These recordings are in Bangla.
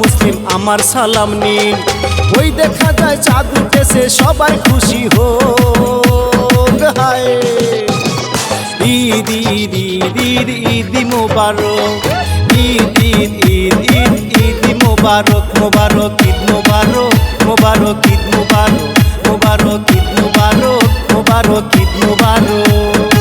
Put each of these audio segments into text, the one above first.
মুসলিম, আমার সালাম নিন। ওই দেখা যায় চাঁদ উঠেছে সবাই খুশি হো হায়। ঈদ ঈদ ঈদ ঈদ ঈদ মোবারক। ঈদ ঈদ ঈদ ঈদ ঈদ মোবারক মোবারক, ঈদ মোবারক মোবারক, ঈদ মোবারক মোবারক, ঈদ মোবারক মোবারক, ঈদ মোবারক।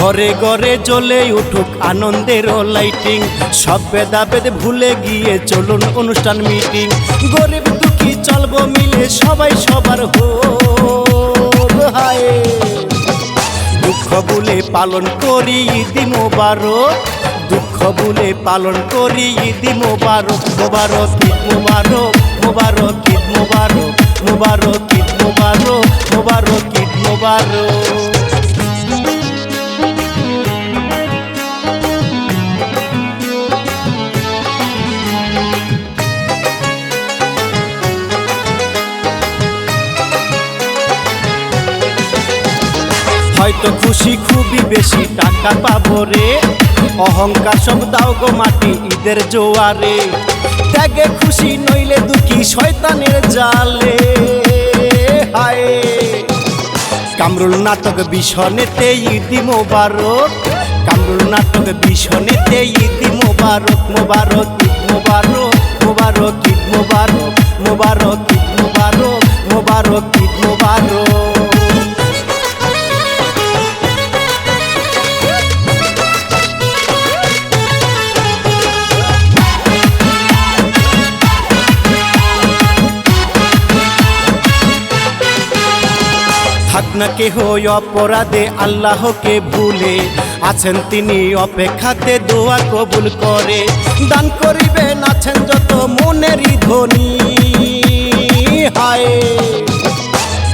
ঘরে ঘরে জ্বলে উঠুক আনন্দের লাইটিং সব ভেদাভেদ ভুলে গিয়ে চলুন অনুষ্ঠান মিটিং গরিব দুঃখী চলবো মিলে সবাই সবার হো দুঃখ বলে পালন করি ঈদি মোবারক। দুঃখ বলে পালন করি ঈদি মোবারক। মোবারক, ঈদ মোবারক মোবারক, ঈদ মোবারক। মোবারক, ঈদ মোবারক মোবারক, ঈদ মোবারক। হয়তো খুশি খুবই বেশি টাকা পাবো রে। অহংকার সব দাও গো মাটি ঈদের জোয়ারে। ত্যাগে খুশি নইলে দুঃখী শয়তানের জালে। কামরুল নাটক বিছনেতে ঈদি মোবারক। কামরুল নাটক বিছনেতে ঈদি মোবারক মোবারক, ঈদ মোবারক মোবারক, ঈদ মোবারক মোবারক, ঈদ মোবারক মোবারক না কেহ অপরাধে আল্লাহকে ভুলে আছেন তিনি অপেক্ষাতে দোয়া কবুল করে। দান করিবেন, আছেন যত মনেরই ধনী হায়!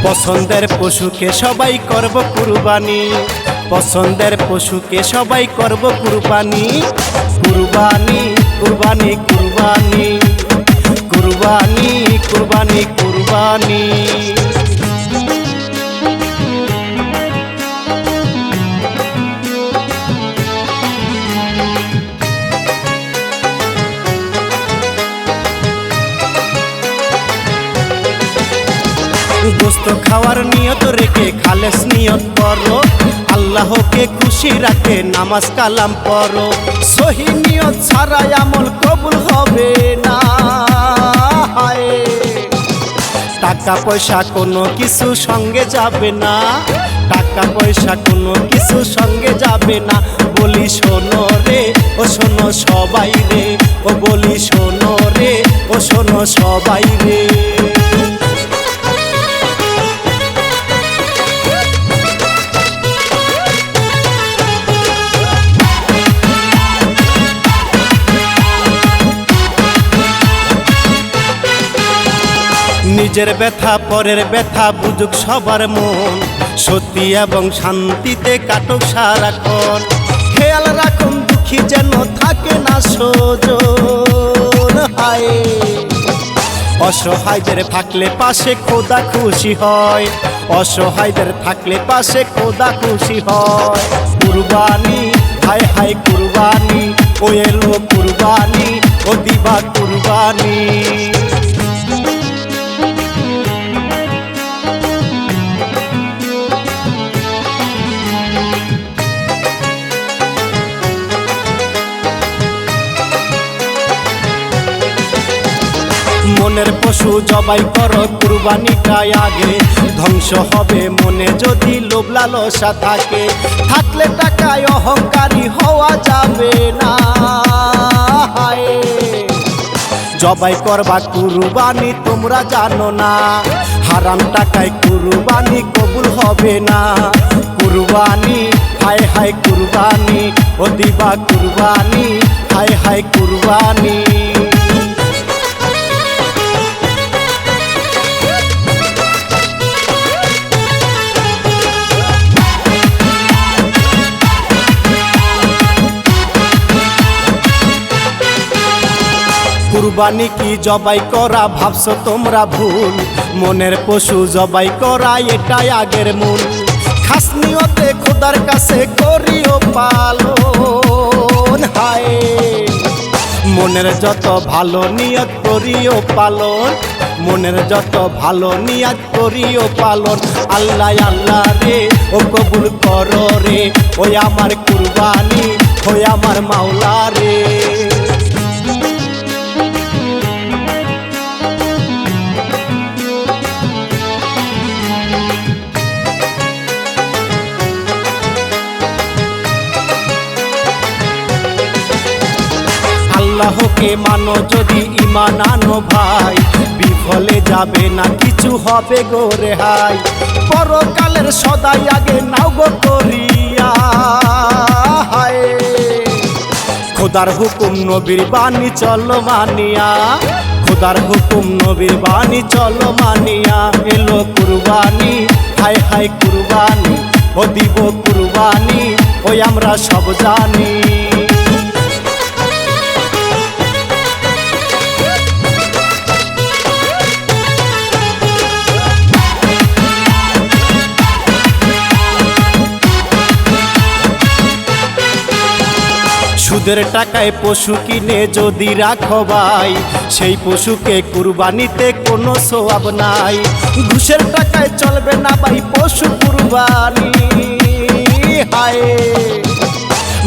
পছন্দের পশুকে সবাই করব কুরবানি। পছন্দের পশুকে সবাই করব কুরবানি। কুরবানি কুরবানি কুরবানি। কুরবানি কুরবানি কুরবানি। গোস্ত খাওয়ার নিয়ত রেখে খালেস নিয়ত করো। আল্লাহকে খুশি রাখে, নামাজ কালাম পড়ো। সহি নিয়ত ছাড়াই আমল কবুল হবে না। টাকা পয়সা কোনো কিছু সঙ্গে যাবে না। টাকা পয়সা কোনো কিছু সঙ্গে যাবে না। বলি শোনো রে, ও শোনো সবাই রে। ও বলি শোনো রে, ও শোনো সবাই রে। নিজের ব্যথা, পরের ব্যথা বুঝুক সবার মন। সত্যি এবং শান্তিতে কাটুক সারাক্ষণ খেয়াল রাখুন, দুঃখী যেন থাকে না সোজন হায়। অসহায়দের থাকলে পাশে খোদা খুশি হয়। অসহায়দের থাকলে পাশে খোদা খুশি হয়। কুরবানি, হায় হায় কুরবানি, ও এলো কুরবানি, ও দিবা কুরবানি। মনের পশু জবাই করো, কুরবানিটাই আগে। ধ্বংস হবে মনে যদি লোভ লালসা থাকে। থাকলে টাকায় অহংকারী হওয়া যাবে না। জবাই করবা কুরবানি, তোমরা জানো না। হারাম টাকায় কুরবানি কবুল হবে না। কুরবানি, হায় হায় কুরবানি দিবা কুরবানি, হায় হায় কুরবানি। কুরবানি কি জবাই করা ভাবছ তোমরা ভুল? মনের পশু জবাই করা এটাই আগের মূল। খাস নিয়তে খোদার কাছে করিও পালন, হায়। মনের যত ভালো নিয়ত করিও পালন, মনের যত ভালো নিয়াত করিও পালন। আল্লাহ আল্লাহ রে, ও কবুল কর রে, ওই আমার কুরবানি, ওই আমার মাওলা রে। আল্লাহকে মানো যদি ইমান আনো ভাই, বিফলে যাবে না কিছু হবে গো রেহাই। পরকালের সদাই আগে নাও গো করিয়া। খোদার হুকুম নবীর বাণী চল মানিয়া। খোদার হুকুম নবীর বাণী চল মানিয়া। এলো কুরবানি, হায় হায় কুরবানি, ও দিব কুরবানি, ওই আমরা সব জানি। সুদের টাকায় পশু কিনে যদি রাখো ভাই, সেই পশুকে কুরবানিতে কোনো সোয়াব নাই। ঘুষের টাকায় চলবে না ভাই পশু কুরবানি, হায়।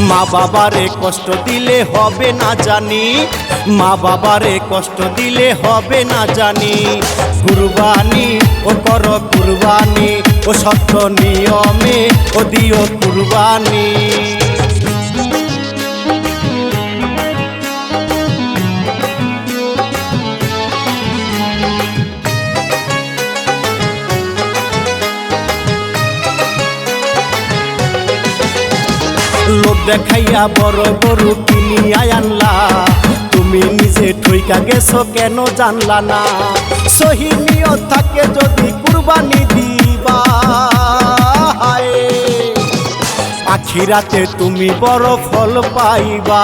মা বাবারে কষ্ট দিলে হবে না জানি, মা বাবারে কষ্ট দিলে হবে না জানি। কুরবানি, ও কর কুরবানি, ও সত্য নিয়মে ও দিও কুরবানি। দেখাইয়া বড় গরু কিনিয়া আনলা। তুমি নিজে ঠইকা গেছো কেন জানলা না? সহিনীয় থাকে যদি কুরবানি দিবা। আখিরাতে তুমি বড় ফল পাইবা,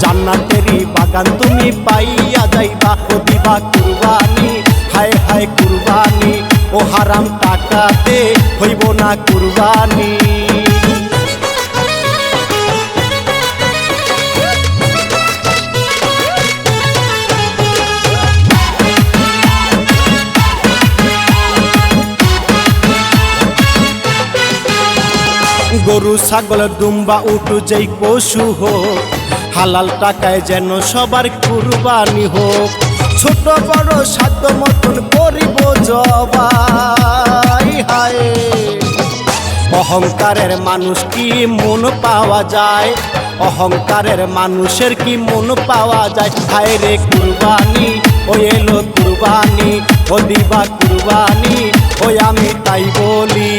জান্নাতেরই বাগান তুমি পাইয়া যাইবা। দিবা কুরবানি, হায় হায় কুরবানি, ও হারাম টাকাতে হইব না কুরবানি। গরু, ছাগল, দুম্বা উঠু যেই পশু হোক, হালাল টাকায় যেন সবার কুরবানি হোক। ছোট, বড়, সাধ্য মতন করিব জবাই অহংকারের মানুষ কি মন পাওয়া যায়? অহংকারের মানুষের কি মন পাওয়া যায়? হায় রে কুরবানি ও এলো কুরবানি ও দিবা কুরবানি ওই আমি তাই বলি।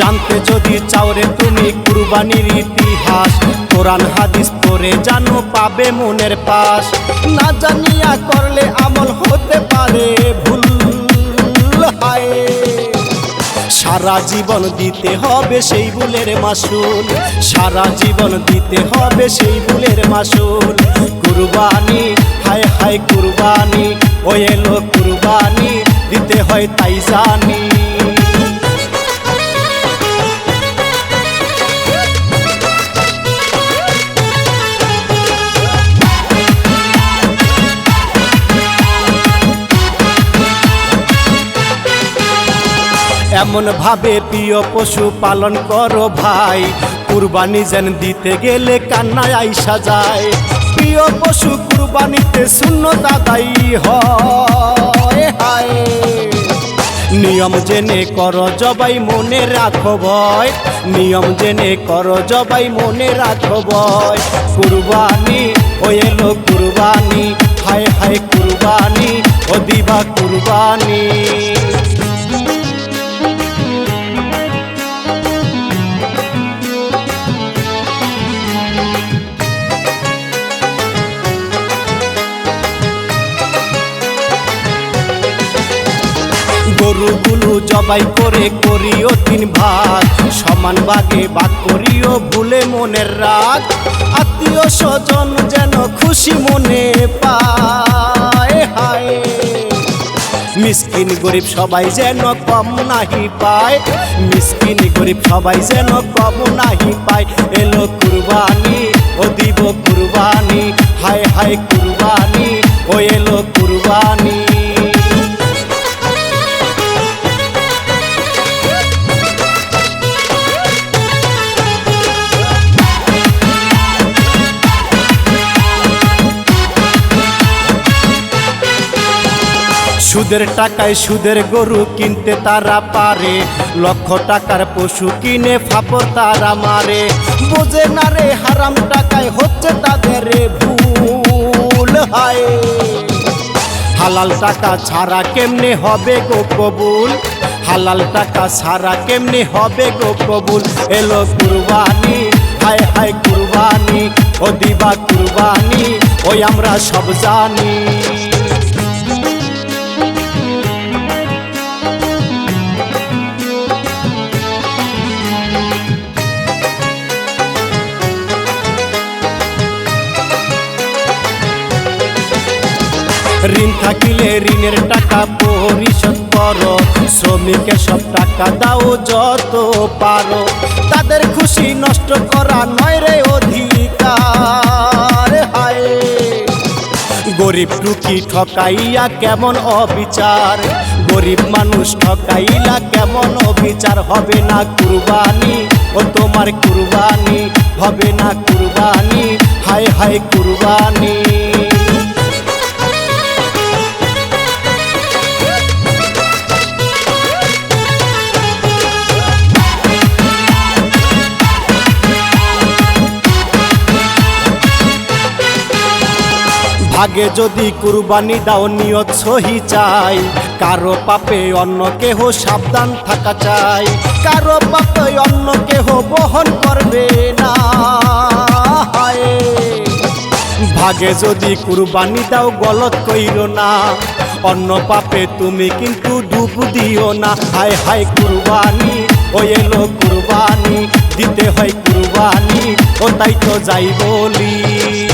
জানতে যদি চাওরে তুমি কুরবানির ইতিহাস, কোরআন, হাদিস পড়ে জানো পাবে মনের পাশ। না জানিয়া করলে আমল হতে পারে ভুল, হায়। সারা জীবন দিতে হবে সেই বুলের মাসুল, সারা জীবন দিতে হবে সেই বুলের মাসুল। কুরবানি, হায় হায় কুরবানি, ও এলো কুরবানি, দিতে হয় তাই জানি। এমন ভাবে প্রিয় পশু পালন করো ভাই? কুরবানি যেন দিতে গেলে কান্নায় আইসা যায়। প্রিয় পশু কুরবানিতে শূন্য দাদাই হয় নিয়ম জেনে কর জবাই, মনে রাখো ভয়। নিয়ম জেনে কর জবাই, মনে রাখো ভয়। কুরবানি ও এলো কুরবানি, হায় হায় কুরবানি, ও দিবা কুরবানি। গরুগুলো জবাই করে করিও তিন ভাগ। সমান ভাগে ভাগ করিও ভুলে মনের রাগ। আত্মীয় স্বজন যেন খুশি মনে পায়, হায়। মিসকিন গরিব সবাই যেন কম নাহি পায়। মিসকিন গরিব সবাই যেন কম নাহি পায়। এলো কুরবানি, ও দিব কুরবানি, হায় হায় কুরবানি, ও এলো কুরবানি। সুদের টাকায় সুদের গরু কিনতে তারা পারে। লক্ষ টাকার পশু কিনে ফাপর তারা মারে। বোঝে না রে, হারাম টাকায় হচ্ছে তাদের ভুল, হায়। হালাল টাকা ছাড়া কেমনে হবে গো কবুল? হালাল টাকা ছাড়া কেমনে হবে গো কবুল? এলো কুরবানি, হায় হায় কুরবানি, ও দিবা কুরবানি, ওই আমরা সব জানি। ঋণ থাকিলে ঋণের টাকা পরিশোধ করো। শ্রমিকের সব টাকা দাও যত পারো। তাদের খুশি নষ্ট করা নয় রে অধিকার। গরিব টুকি ঠকাইয়া কেমন অবিচার? গরিব মানুষ ঠকাইলা কেমন অবিচার? হবে না কুরবানি, ও তোমার কুরবানি, হবে না কুরবানি। হায় হায় কুরবানি। ভাগে যদি কুরবানি দাও, নিয়ত সহি চাই। কারও পাপে অন্য কেহ সাবধান থাকা চাই। কারও পাপে অন্য কেহ বহন করবে না। ভাগে যদি কুরবানি দাও, গলত কইল না। অন্য পাপে তুমি কিন্তু ডুব দিও না। হায় হায়, কুরবানি, ও এলো কুরবানি। দিতে হয় কুরবানি, ও তাই তো যাই বলি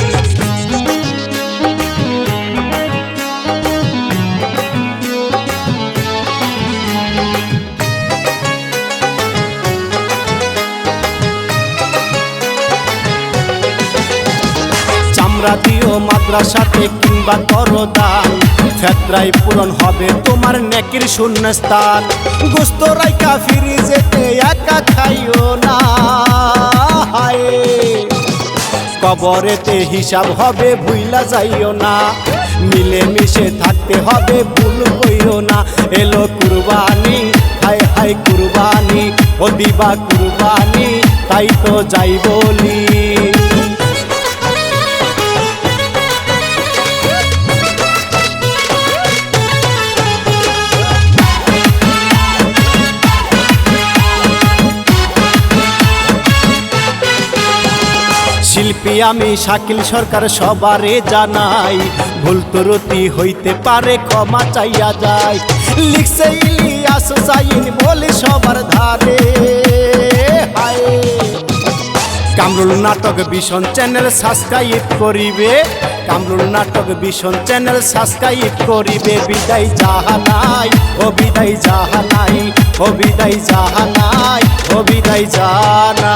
মাদ্রাসাতে কিংবা করো দান পূরণ হবে তোমার নেকির শূন্যস্থান। গুস্ত রাইকা ফিরি যেতে একা খাইও না। কবরেতে হিসাব হবে, ভুইলা যাইও না। মিলে মিশে থাকতে হবে, ভুল কইও না। এলো কুরবানি, হায় হায় কুরবানি ও দিবা কুরবানি, তাই তো যাই বলি। শিল্পী আমি শাকিল সরকার সবারে জানাই, ভুল ত্রুটি হইতে পারে ক্ষমা চাইয়া যায় লিখছে ইলিয়াস সাইন বলি সবার ধারে। কামরুল নাটক ভীষণ চ্যানেল সাবস্ক্রাইব করিবে। কামরুল নাটক ভীষণ চ্যানেল সাবস্ক্রাইব করিবে। বিদায় জাহানাই ও বিদায় জাহানাই ও বিদায় জাহানাই ও বিদায় জানা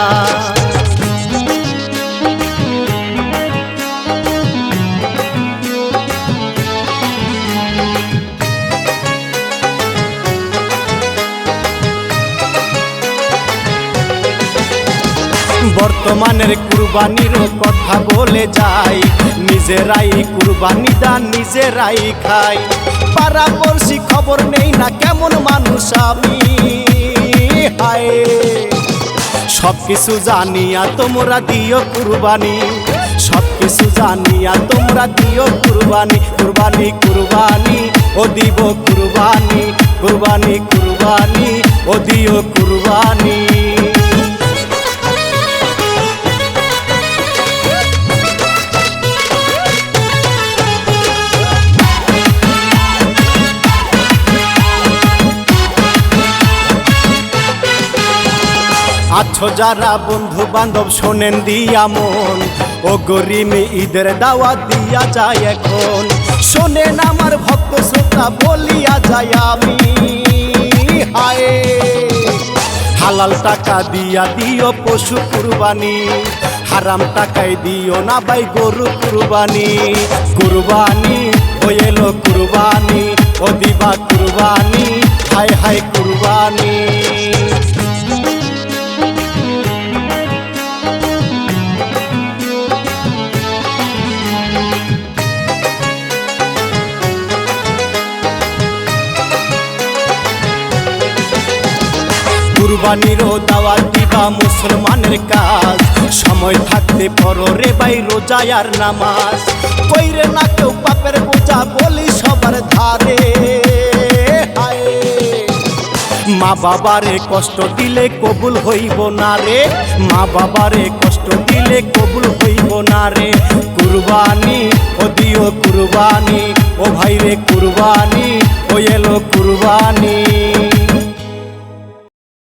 বর্তমানের কুরবানির কথা বলে যাই। নিজেরাই কুরবানি দান, নিজেরাই খাই। পাড়াপড়শি খবর নেই না কেমন মানুষ আমি। সব কিছু জানিয়া তোমরা দিও কুরবানি। সব কিছু জানিয়া তোমরা দিও কুরবানি। কুরবানি কুরবানি, ও দিব কুরবানি। কুরবানি কুরবানি, ও দিও কুরবানি। আছো যারা বন্ধু বান্ধব, শোনেন দিয়া মন। ও গরিমে, ঈদের দাওয়াত দিয়া যায় এখন। শোনেন আমার ভক্ত শ্রোতা, বলিয়া যায় আমি। হায়, হালাল টাকা দিয়া দিও পশু কুরবানি। হারাম টাকায় দিও না ভাই গরু কুরবানি। কুরবানি, ও এলো কুরবানি, ও দিবা কুরবানি। হায় হায় কুরবানি। কুরবানিরও দাওয়াত দিবা মুসলমানের কাজ। সময় থাকতে পড়ো রে ভাই রোজা আর নামাজ। কইরে না কেউ পাপের বোঝা, বলি সবার ধারে। মা বাবারে কষ্ট দিলে কবুল হইব না রে। মা বাবারে কষ্ট দিলে কবুল হইব না রে। কুরবানি, ও দিও কুরবানি। ও ভাই রে কুরবানি, ও এলো কুরবানি।